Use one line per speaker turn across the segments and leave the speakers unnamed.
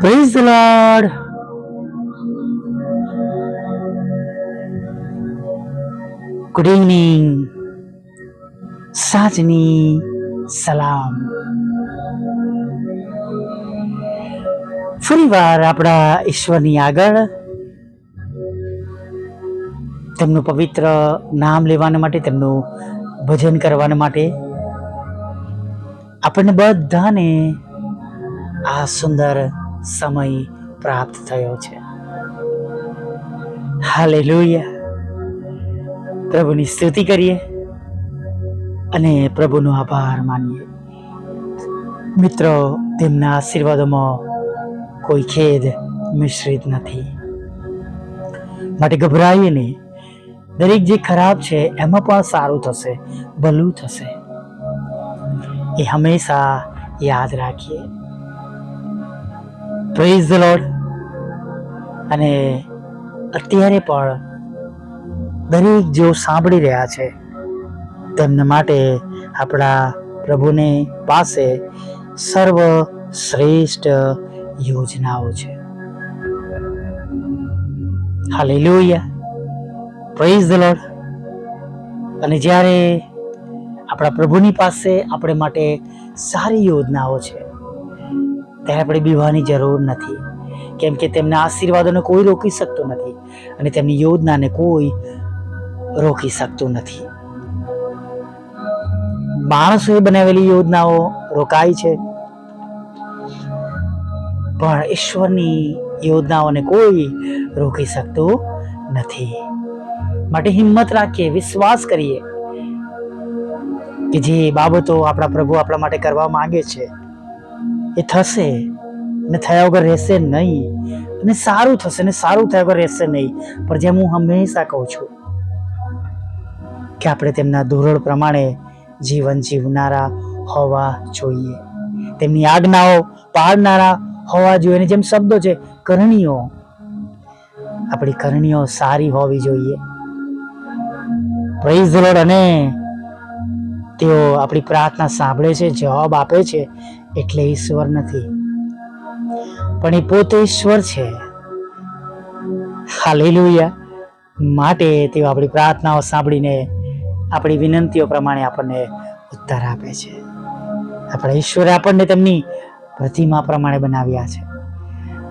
Praise the lord good evening સાંજની સલામ ફરીવાર આપણા ઈશ્વરની આગળ તેમનું પવિત્ર નામ લેવાના માટે, તેમનું ભજન કરવાના માટે આપણને બધાને આ સુંદર સમય પ્રાપ્ત થયો છે. હાલેલુયા. પ્રભુની સ્તુતિ કરીએ અને પ્રભુનો આભાર માનીએ. મિત્રો, તેમના આશીર્વાદોમાં કોઈ ખેદ મિશ્રિત નથી. માટે ગભરાઈએ નહીં દરેક જે ખરાબ છે, એમાં પણ સારું થશે, ભલું થશે. એ હંમેશા યાદ રાખીએ. પ્રેઝ ધ લોર્ડ અને અત્યારે પણ દરેક જેઓ સાંભળી રહ્યા છે, તેમના માટે આપણા પ્રભુને પાસે સર્વ શ્રેષ્ઠ યોજનાઓ છે. હાલેલુયા પ્રેઝ ધ લોર્ડ અને જ્યારે આપણા પ્રભુની પાસે આપણે માટે સારી યોજનાઓ છે ત્યારે આપણે બીવાની જરૂર નથી. કેમ કે તેમના આશીર્વાદોને કોઈ રોકી શકતું નથી અને તેમની યોજનાને કોઈ રોકી શકતું નથી. માણસોએ બનાવેલી યોજનાઓ રોકાય છે. પણ ઈશ્વરની યોજનાઓને કોઈ રોકી શકતું નથી. માટે હિંમત રાખીએ, વિશ્વાસ કરીએ કે જે બાબતો આપણા પ્રભુ આપણા માટે કરવા માંગે છે એ થશે અને થયા વગર રહેશે નહીં. અને સારું થશે ને સારું થયા વગર રહેશે નહીં. પણ જેમ હું હંમેશા કહું છું કે આપણે તેમના ધોરણ પ્રમાણે જીવન જીવનારા હોવા જોઈએ. તેમની આજ્ઞાઓ પાળનારા હોવા જોઈએ અને જેમ શબ્દો છે, કરણીઓ. આપણી કરણીઓ સારી હોવી જોઈએ. પ્રેઝ અને તેઓ આપણી પ્રાર્થના સાંભળે છે, જવાબ આપે છે. એટલે ઈશ્વર નથી. પણ એ પોતે ઈશ્વર છે. હાલેલુયા. માટે તેઓ આપણી પ્રાર્થનાઓ સાંભળીને, આપણી વિનંતીઓ પ્રમાણે આપણને ઉત્તર આપે છે. આપણા ઈશ્વરે આપણને તેમની પ્રતિમા પ્રમાણે બનાવ્યા છે.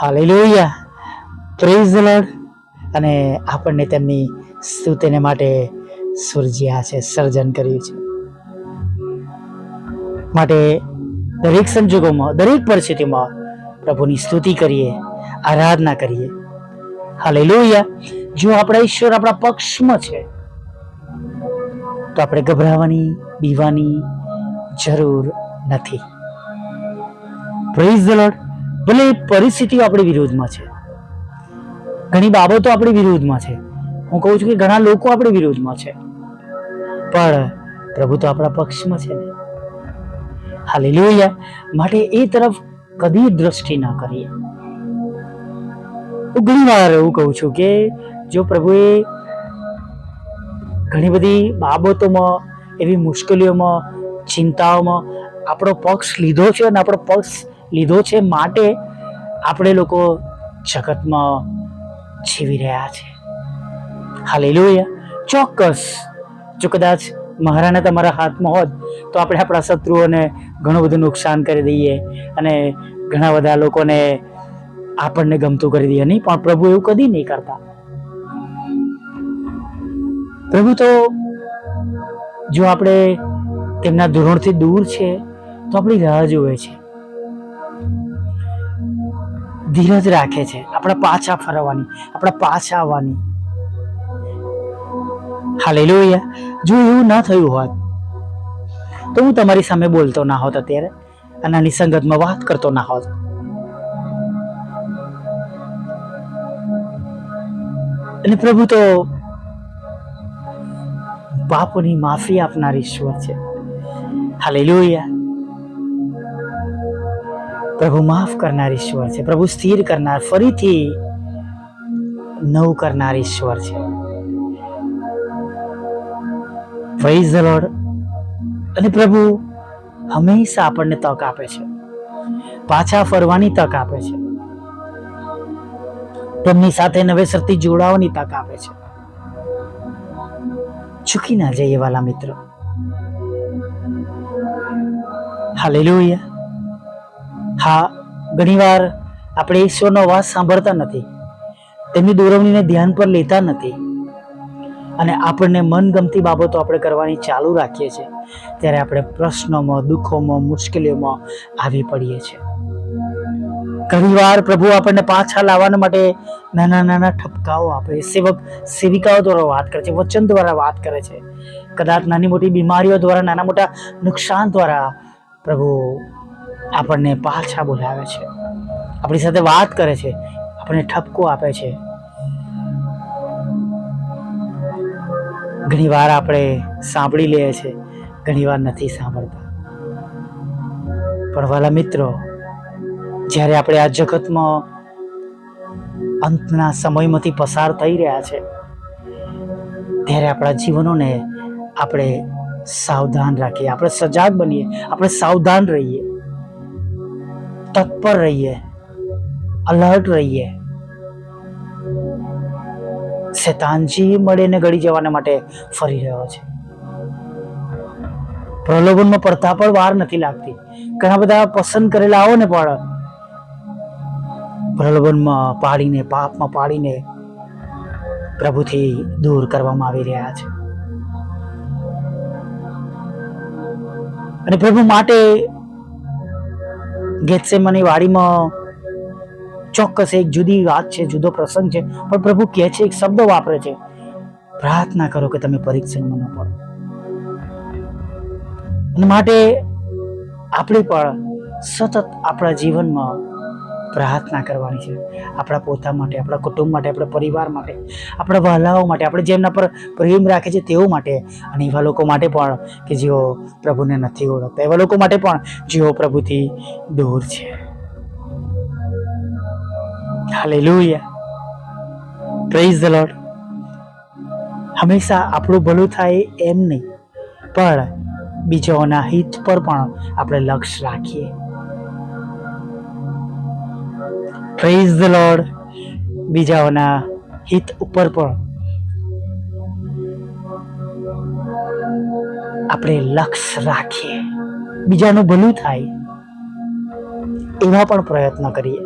હાલેલુયા. પ્રેઝ લોર્ડ અને આપણને તેમની સ્તુતિને માટે સર્જ્યા છે, સર્જન કર્યું છે. માટે દરેક સંજોગોમાં, દરેક પરિસ્થિતિમાં પ્રભુની સ્તુતિ કરીએ, આરાધના કરીએ. હાલેલુયા. જો આપણા ઈશ્વર આપણા પક્ષમાં છે, તો આપણે ગભરાવાની, બીવાની જરૂર નથી. પ્રેઝ ધ લોર્ડ ભલે પરિસ્થિતિઓ આપણી વિરોધમાં છે, ઘણી બાબતો આપણી વિરોધમાં છે. હું કહું છું કે ઘણા લોકો આપણી વિરોધમાં છે, પણ પ્રભુ તો આપણા પક્ષમાં છે ને. હાલેલુયા. માટે એ તરફ કદી દ્રષ્ટિ ના કરીએ. હું ઘણી વાર એવું કહું છું કે જો પ્રભુએ ઘણી બધી બાબતોમાં, એવી મુશ્કેલીઓમાં, ચિંતાઓમાં આપણો પક્ષ લીધો છે અને આપણો પક્ષ લીધો છે માટે આપણે લોકો જગતમાં જીવી રહ્યા છે. હાલેલુયા. ચોક્કસ. જો કદાચ મહારાણા તમારા હાથમાં હોત, તો આપણે આપણા શત્રુઓને ઘણું બધું નુકસાન કરી દઈએ અને ઘણા બધા લોકોને આપણને ગમતું કરી દઈએ. નહીં, પણ પ્રભુ એવું કદી નહીં કરતા. પ્રભુ તો જો આપણે તેમના ધોરણથી દૂર છે, તો આપણી રાહ જોવે છે. ધીરજ રાખે છે. આપણા પાછા ફરવાની, આપણા પાછા આવવાની. હાલેલુયા. જો એવું ના થયું હોત, તો હું તમારી સામે બોલતો ના હોત અત્યારે અને આની સંગતમાં વાત કરતો ના હોત. અને પ્રભુ તો પાપોની માફી આપનાર ઈશ્વર છે. હાલેલુયા. પ્રભુ માફ કરનાર ઈશ્વર છે. પ્રભુ સ્થિર કરનાર, ફરીથી નવું કરનાર ઈશ્વર છે. પ્રેઝ ધ લોર્ડ અને પ્રભુ હંમેશા આપણને તક આપે છે. પાછા ફરવાની તક આપે છે. તેમની સાથે નવેસરથી જોડાવાની તક આપે છે. ચૂકી ના જઈએ વાલા મિત્રો. હાલેલુયા. હા, ઘણીવાર આપણે ઈશ્વરનો અવાજ સાંભળતા નથી. તેમની દોરવણીને ધ્યાન પર લેતા નથી. અને આપણને મનગમતી બાબતો આપણે કરવાની ચાલુ રાખીએ છીએ, ત્યારે આપણે પ્રશ્નોમાં, દુઃખોમાં, મુશ્કેલીઓમાં આવી પડીએ છીએ. ઘણીવાર પ્રભુ આપણને પાછા લાવવા માટે નાના નાના ઠપકાઓ આપે, સેવક, સેવિકાઓ દ્વારા વાત કરે છે, વચન દ્વારા વાત કરે છે. કદાચ નાની મોટી બીમારીઓ દ્વારા, નાના મોટા નુકસાન દ્વારા પ્રભુ આપણને પાછા બોલાવે છે. આપણી સાથે વાત કરે છે, આપણને ઠપકો આપે છે. ઘણીવાર આપણે સાંભળી લઈએ છીએ ઘણીવાર નથી સાંભળતા. પણ વાલા મિત્રો, જ્યારે આપણે આ જગતમાં અંતના સમયમાંથી પસાર થઈ રહ્યા છે, ત્યારે આપણા જીવનોને આપણે સાવધાન રાખીએ, આપણે સજાગ બનીએ, આપણે સાવધાન રહીએ, તત્પર રહીએ, અલર્ટ રહીએ. શેતાનજી મળીને ગળી જવાને માટે ફરી રહ્યો છે. પ્રલોભનમાં પડતા પણ વાર નથી લાગતી. ઘણા બધા પસંદ કરેલા આવો ને પણ પ્રલોભનમાં પાડીને, પાપમાં પાડીને પ્રભુથી દૂર કરવામાં આવી રહ્યા છે. અને પ્રભુ માટે ગેતસેમાની વાડીમાં ચોક્કસ એક જુદી વાત છે, જુદો પ્રસંગ છે, પણ પ્રભુ કહે છે, એક શબ્દ વાપરે છે. પ્રાર્થના કરો કે તમે પરીક્ષણમાં ન પડો. અને માટે આપણે પણ સતત આપણા જીવનમાં પ્રાર્થના કરવાની છે. આપણા પોતા માટે, આપણા કુટુંબ માટે, આપણા પરિવાર માટે, આપણા વહાલાઓ માટે, આપણે જેમના પર પ્રેમ રાખે છે તેઓ માટે. અને એવા લોકો માટે પણ કે જેઓ પ્રભુને નથી ઓળખતા, એવા લોકો માટે પણ જેઓ પ્રભુથી દૂર છે. હાલેલુયા પ્રેઝ ધ લોર્ડ હંમેશા આપણું ભલું થાય એમ નહીં, પણ બીજાઓના હિત પર પણ આપણે લક્ષ્ય રાખીએ. પ્રેઝ ધ લોર્ડ બીજાઓના હિત ઉપર પણ આપણે લક્ષ્ય રાખીએ. બીજાનું ભલું થાય એવા પણ પ્રયત્ન કરીએ.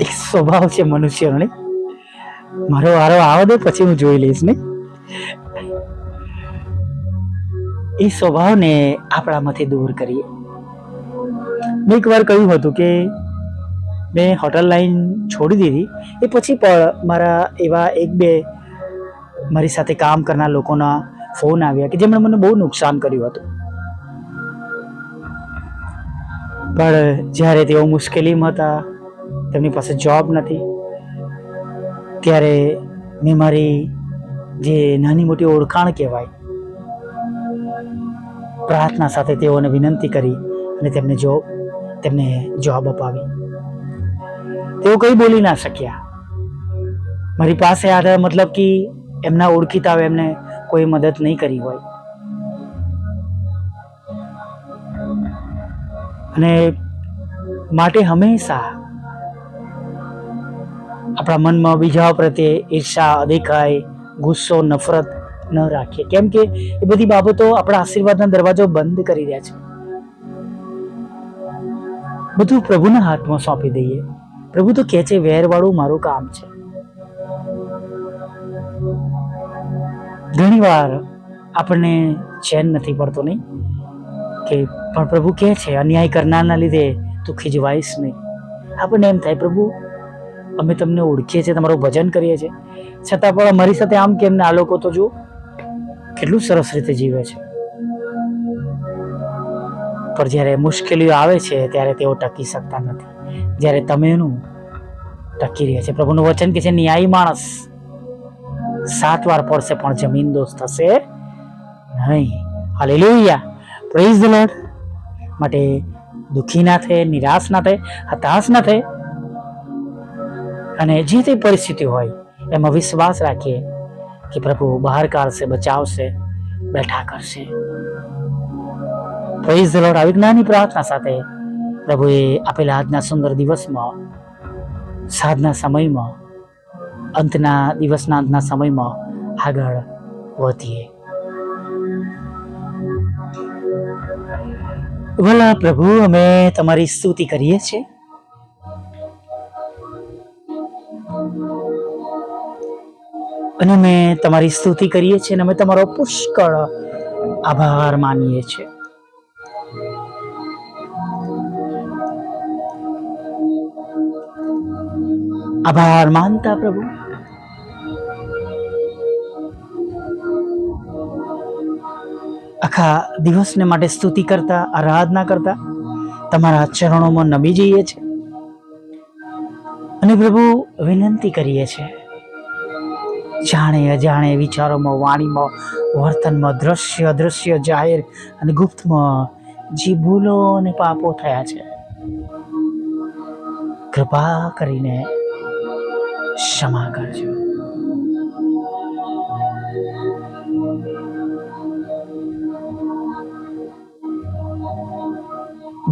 એક સ્વભાવ છે મનુષ્યનો. નહીં મારો વારો આવો દે, પછી હું જોઈ લઈશ ને. એ સ્વભાવને આપણામાંથી દૂર કરીએ. મેં એકવાર કહ્યું હતું કે મેં હોટલ લાઈન છોડી દીધી. એ પછી પણ મારા એવા એક બે મારી સાથે કામ કરનાર લોકોના ફોન આવ્યા કે જેમણે મને બહુ નુકસાન કર્યું હતું. પણ જ્યારે તેઓ મુશ્કેલીમાં હતા તેમની પાસે જોબ નથી. ત્યારે મેં મારી જે નાની મોટી ઓળખાણ કહેવાય, પ્રાર્થના સાથે તેઓને વિનંતી કરી અને તેમને જોબ તેમને જોબ અપાવી. તેઓ કંઈ બોલી ના શક્યા. મારી પાસે આવ્યા મતલબ કે એમના ઓળખીતા એમને કોઈ મદદ નહીં કરી હોય. અને માટે હંમેશા આપણા મનમાં બીજા પ્રત્યે ઈર્ષા અદેખાય ગુસ્સો, નફરત ન રાખીએ. કેમ કે એ બધી બાબતો આપણા આશીર્વાદના દરવાજો બંધ કરી રહ્યા છે. બધું પ્રભુના હાથમાં સોંપી દઈએ. પ્રભુ તો કહે છે, વેરવાળું મારું કામ છે. ઘણીવાર આપણને ચેન નથી પડતો, નહીં? કે પણ પ્રભુ કહે છે, અન્યાય કરનારના લીધે તું ખીજવાઈશ નહીં. આપણને એમ થાય, પ્રભુ અમે તમને ઓળખીએ છીએ, તમારું ભજન કરીએ છીએ. છતાં પણ અમારી સાથે આમ કેમ ને આ લોકો તો જુઓ, કેટલું સરસ રીતે જીવે છે. પણ જ્યારે મુશ્કેલીઓ આવે છે, ત્યારે તેઓ ટકી શકતા નથી. જ્યારે તમે એનું ટકી રહ્યા છે, પ્રભુનું વચન કે છે, ન્યાયી માણસ સાત વાર પડશે, પણ જમીન દોસ્ત થશે નહીં. હાલેલુયા પ્રેઝ ધ લોર્ડ માટે દુઃખી ના થાય નિરાશ ના થાય હતાશ ના થાય અને જે તે પરિસ્થિતિ હોય, એમાં વિશ્વાસ રાખીએ કે પ્રભુ બહાર કાઢશે, બચાવશે, બેઠા કરશે. પ્રેઝ ધ લોર્ડ જ્ઞાની પ્રાર્થના સાથે પ્રભુએ આપેલા આજના સુંદર દિવસમાં, સાંજના સમયમાં, અંતના દિવસના અંતના સમયમાં આગળ વધીએ. ભલા પ્રભુ, અમે તમારી સ્તુતિ કરીએ છીએ. અને અમે તમારી સ્તુતિ કરીએ છીએ અને અમે તમારો પુષ્કળ આભાર માનીએ છીએ. આભાર માનતા પ્રભુ. આખા દિવસને માટે સ્તુતિ કરતા, આરાધના કરતા, તમારા ચરણોમાં નમી જઈએ છીએ. અને પ્રભુ વિનંતી કરીએ છીએ જાણે અજાણે વિચારોમાં, વાણીમાં, વર્તનમાં દ્રશ્ય, અદ્રશ્ય જાહેર અને ગુપ્તમાં જે ભૂલો અને પાપો થયા છે. કૃપા કરીને ક્ષમા કરજો.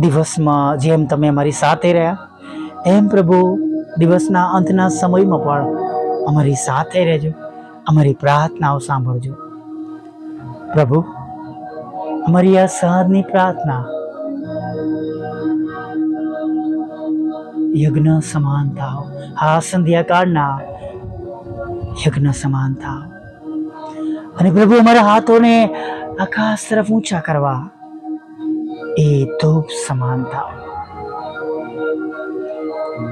દિવસમાં જેમ તમે અમારી સાથે રહ્યા, એમ પ્રભુ, દિવસના અંતના સમયમાં પણ અમારી સાથે રહેજો. અમારી પ્રાર્થનાઓ સાંભળજો. પ્રભુ, અમારી આ સાંજની પ્રાર્થના યજ્ઞ સમાન થાવ. આ સંધ્યાકાળના યજ્ઞ સમાન થાવ. અને પ્રભુ, અમારા હાથોને આકાશ તરફ ઊંચા કરવા એ ધૂપ સમાન થાવ.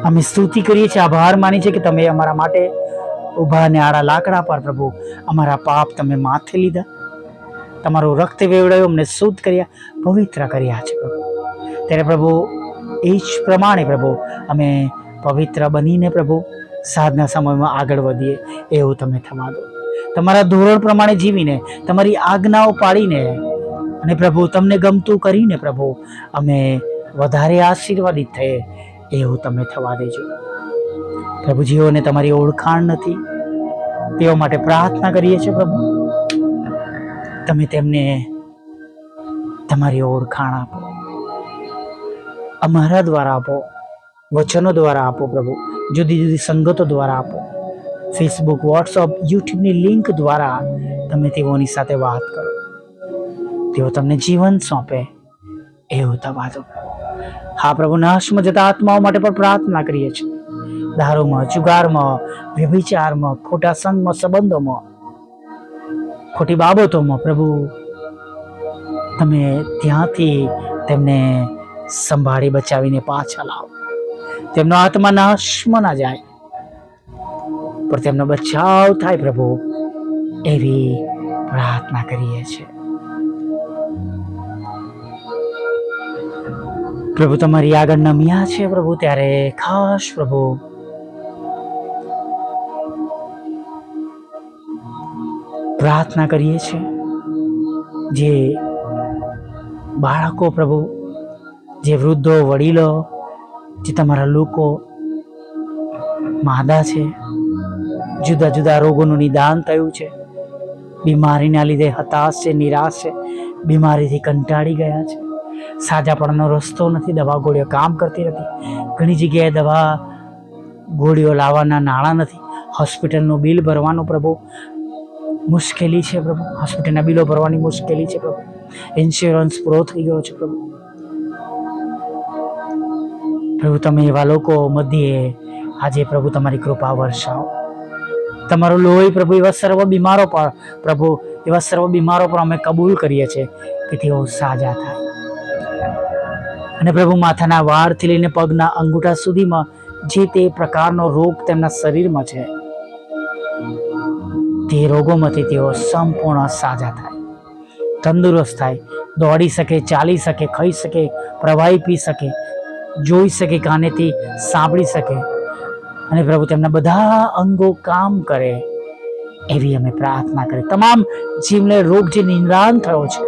અમે સ્તુતિ કરીએ છીએ, આભાર માની છે કે તમે અમારા માટે ઊભા અને આડા લાકડા પર, પ્રભુ, અમારા પાપ તમે માથે લીધા. તમારું રક્ત વેવડાયું, અમને શુદ્ધ કર્યા, પવિત્ર કર્યા છે, પ્રભુ. ત્યારે પ્રભુ, એ જ પ્રમાણે પ્રભુ, અમે પવિત્ર બનીને પ્રભુ, સાધના સમયમાં આગળ વધીએ, એવું તમે થવા દો તમારા ધોરણ પ્રમાણે જીવીને, તમારી આજ્ઞાઓ પાડીને અને પ્રભુ, તમને ગમતું કરીને પ્રભુ, અમે વધારે આશીર્વાદિત થઈએ, એવું તમે થવા દેજો. પ્રભુ જેઓને તમારી ઓળખાણ નથી. તેઓ માટે પ્રાર્થના કરીએ છીએ પ્રભુ. તમે તેમને તમારી ઓળખાણ આપો. અમારા દ્વારા આપો, વચનો દ્વારા આપો પ્રભુ. જુદી જુદી સંગતો દ્વારા આપો. ફેસબુક વોટ્સઅપ યુટ્યુબની લિંક દ્વારા તમે તેઓની સાથે વાત કરો. તેઓ તમને જીવન સોંપે એવું તવાદો હા પ્રભુ, નાશમાં જતા આત્માઓ માટે પણ પ્રાર્થના કરીએ છીએ. દારૂમાં જુગારમાં, વ્યભિચારમાં ખોટા સંગમાં સંબંધોમાં, ખોટી બાબતોમાં પ્રભુ, તમે ત્યાંથી તેમને સંભાળી બચાવીને પાછા લાવો. તેમનો આત્મા નાશમાં ના જાય, પણ તેમનો બચાવ થાય પ્રભુ, એવી પ્રાર્થના કરીએ છીએ. પ્રભુ, તમારી આગળ નમ્યા છે પ્રભુ, ત્યારે ખાસ પ્રભુ પ્રાર્થના કરીએ છીએ જે બાળકો પ્રભુ, જે વૃદ્ધો, વડીલો, જે તમારા લોકો, માદા છે, જુદા જુદા રોગોનું નિદાન થયું છે, બીમારીના લીધે હતાશ છે, નિરાશ છે, બીમારીથી કંટાળી ગયા છે સાજાપણનો રસ્તો નથી, દવા ગોળીઓ કામ કરતી નથી, ઘણી જગ્યાએ દવા ગોળીઓ લાવવાના નાણાં નથી, હોસ્પિટલનું બિલ ભરવાનું પ્રભુ મુશ્કેલી છે પ્રભુ. હોસ્પિટલના બિલો ભરવાની મુશ્કેલી છે પ્રભુ. ઇન્સ્યોરન્સ પૂરો થઈ ગયો છે પ્રભુ. પ્રભુ, તમે એવા લોકો મધ્યે આજે પ્રભુ તમારી કૃપા વરસાવો. તમારો લોહી પ્રભુ, એવા સર્વ બીમારો પર પ્રભુ, એવા સર્વ બીમારો પર અમે કબૂલ કરીએ છીએ કે તેઓ સાજા થાય. અને પ્રભુ, માથાના વાળથી લઈને પગના અંગૂઠા સુધીમાં જે તે પ્રકારનો રોગ તેમના શરીરમાં છે તે રોગોમાંથી તેઓ સંપૂર્ણ સાજા થાય. તંદુરસ્ત થાય. દોડી શકે, ચાલી શકે, ખાઈ શકે, પ્રવાહી પી શકે, જોઈ શકે, કાનેથી સાંભળી શકે. અને પ્રભુ તેમના બધા અંગો કામ કરે એવી અમે પ્રાર્થના કરી તમામ જીવને રોગ જે નિરાન થયો છે,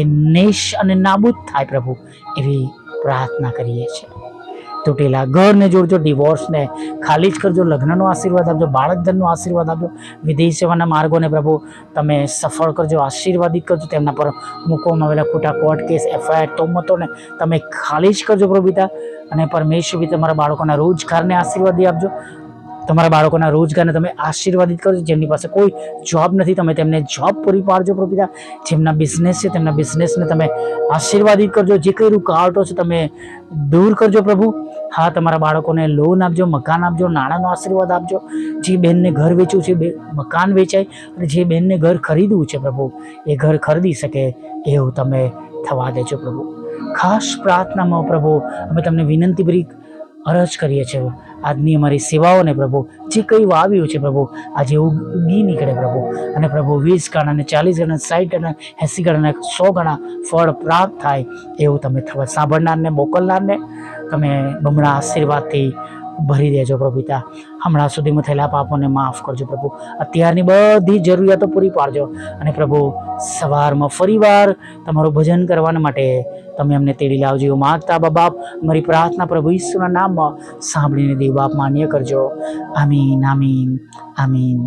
એ નેશ અને નાબૂદ થાય પ્રભુ એવી પ્રાર્થના કરીએ છીએ. તૂટેલા. ઘરને જોડજો ડિવોર્સને ખાલી જ કરજો, લગ્નનો આશીર્વાદ આપજો બાળક ધનનો આશીર્વાદ આપજો. વિદેશ સેવાના માર્ગોને પ્રભુ, તમે સફળ કરજો, આશીર્વાદિત કરજો. તેમના પર મૂકવામાં આવેલા ખોટા કોર્ટ કેસ એફઆઈઆર તોમતોને તમે ખાલી જ કરજો પ્રભુ પિતા. અને પરમેશ્વર બી તમારા બાળકોના રોજગારને આશીર્વાદી આપજો. તમારા બાળકોના રોજગારને તમે આશીર્વાદિત કરજો. જેમની પાસે કોઈ જોબ નથી, તમે તેમને જોબ પૂરી પાડજો પ્રભુ જેમના બિઝનેસ છે, તેમના બિઝનેસને તમે આશીર્વાદિત કરજો. જે કંઈ રૂકાવટો છે, તમે દૂર કરજો પ્રભુ. હા, તમારા બાળકોને લોન આપજો, મકાન આપજો, નાણાંનો આશીર્વાદ આપજો. જે બેનને ઘર વેચવું છે, બે મકાન વેચાય અને જે બેનને ઘર ખરીદવું છે પ્રભુ, એ ઘર ખરીદી શકે એવું તમે થવા દેજો પ્રભુ. ખાસ પ્રાર્થનામાં પ્રભુ, અમે તમને વિનંતી ભરી અરજ કરીએ છીએ આજની અમારી સેવાઓને પ્રભુ, જે કંઈ વાવ્યું છે પ્રભુ, આજે એવું ઉગી નીકળે પ્રભુ. અને પ્રભુ, વીસ ગણા અને ચાલીસ ગણા સાઠ ગણા એંસી ગણા સો ગણા ફળ પ્રાપ્ત થાય એવું તમે થવા સાંભળનારને, મોકલનારને તમે બમણા આશીર્વાદથી ભરી દેજો પ્રભુ હમણાં સુધીમાં થયેલા પાપોને માફ કરજો પ્રભુ. અત્યારની બધી જરૂરિયાતો પૂરી પાડજો. અને પ્રભુ, સવારમાં ફરીવાર તમારું ભજન કરવાના માટે તમે અમને તેડી લાવજો, એવું માગતા બાપ. મારી પ્રાર્થના પ્રભુ ઈશ્વરના નામમાં સાંભળીને દેવ બાપ માન્ય કરજો. આમીન આમીન આમીન.